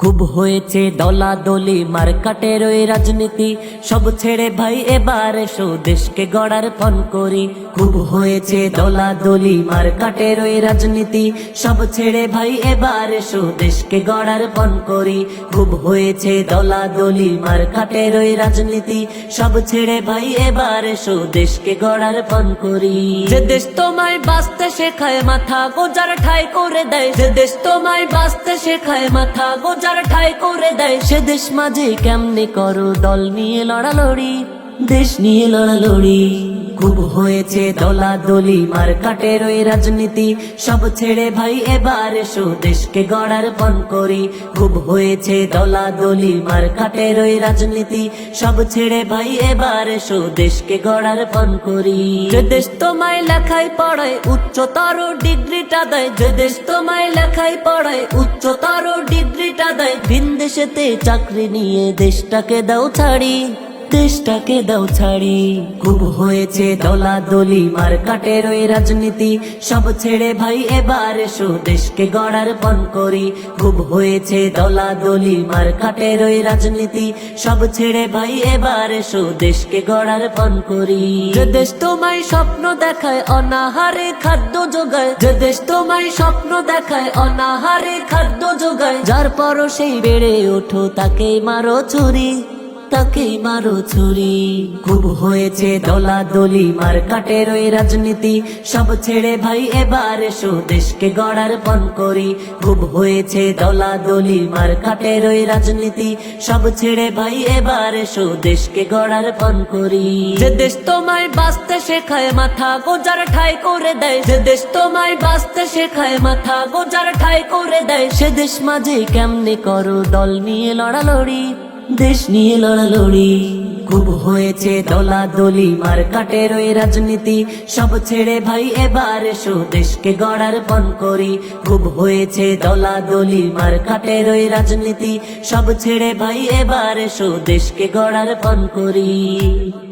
খুব হয়েছে দলা দলি মার্কাটের ওই রাজনীতি। সব ছেড়ে ভাই এবার এসো, দেশকে গড়ার পণ করি। খুব হয়েছে দলা দলি মার্কাটের ওই রাজনীতি। সব ছেড়ে ভাই এবার এসো, দেশকে গড়ার পণ করি। খুব হয়েছে দলা দলি মার্কাটের ওই রাজনীতি। সব ছেড়ে ভাই এবার এসো, দেশকে গড়ার পণ করি। যে দেশ তোমায় বাঁচতে শেখায়, মাথা গোজার ঠাই করে দেয়। যে দেশ তোমায় বাঁচতে শেখায়, মাথা গোজার ঠাই করে দেয় সে দেশ মাঝে। কেমনে করো দল নিয়ে লড়ালড়ি দেশ নিয়ে লড়ালড়ি। খুব হয়েছে দলা দলি মার্কাটের ওই রাজনীতি। সব ছেড়ে ভাই এবার এসো, দেশকে গড়ার পণ করি। খুব হয়েছে দলা দলি মার মার্কাটের ওই রাজনীতি। সব ছেড়ে ভাই এবার এসো, দেশকে গড়ার পণ করি। যে দেশ তোমায় লেখায় পড়ায়, উচ্চতর ডিগ্রিটা দেয়। যে দেশ তোমায় লেখায় পড়ায়, উচ্চতর ডিগ্রিটা দেয়। ভিন দেশেতে চাকরি নিয়ে দেশটাকে দাও ছাড়ি। দেশটাকে দাও ছাড়ি। খুব হয়েছে দলা দলি মার্কাটের ওই রাজনীতি। সব ছেড়ে ভাই এবার এসো দেশকে গড়ার পণ করি। খুব হয়েছে দলা দলি মার্কাটের ওই রাজনীতি। সব ছেড়ে ভাই এবার এসো দেশকে গড়ার পণ করি। যে দেশ তোমায় স্বপ্ন দেখায় অনাহারে খাদ্য যোগায়। যে দেশ তোমায় স্বপ্ন দেখায় অনাহারে খাদ্য যোগায়। যার পরও সেই বেড়ে ওঠো তাকে মারো ছুরি তাকেই মারো ছুরি। খুব হয়েছে দলা দলি মার্কাটের ওই রাজনীতি। সব ছেড়ে ভাই এবার এসো, দেশকে গড়ার পণ করি। খুব হয়েছে দলা দলি মার্কাটের ওই রাজনীতি। সব ছেড়ে ভাই এবার এসো, দেশকে গড়ার পণ করি। যে দেশ তোমায় বাঁচতে শেখায়, মাথা গোজার ঠাই করে দেয়। যে দেশ তোমায় বাঁচতে শেখায়, মাথা গোজার ঠাই করে দেয়। সে দেশ মাঝে কেমনে করো, দল নিয়ে লড়ালড়ি। দেশ নিয়ে লড়ালড়ি। খুব হয়েছে দলা দলি কাটে ওই রাজনীতি। সব ছেড়ে ভাই, এবার এসো দেশকে গড়ার পণ করি। খুব হয়েছে দলা দলি কাটে ওই রাজনীতি। সব ছেড়ে ভাই, এবার এসো দেশকে গড়ার পণ করি।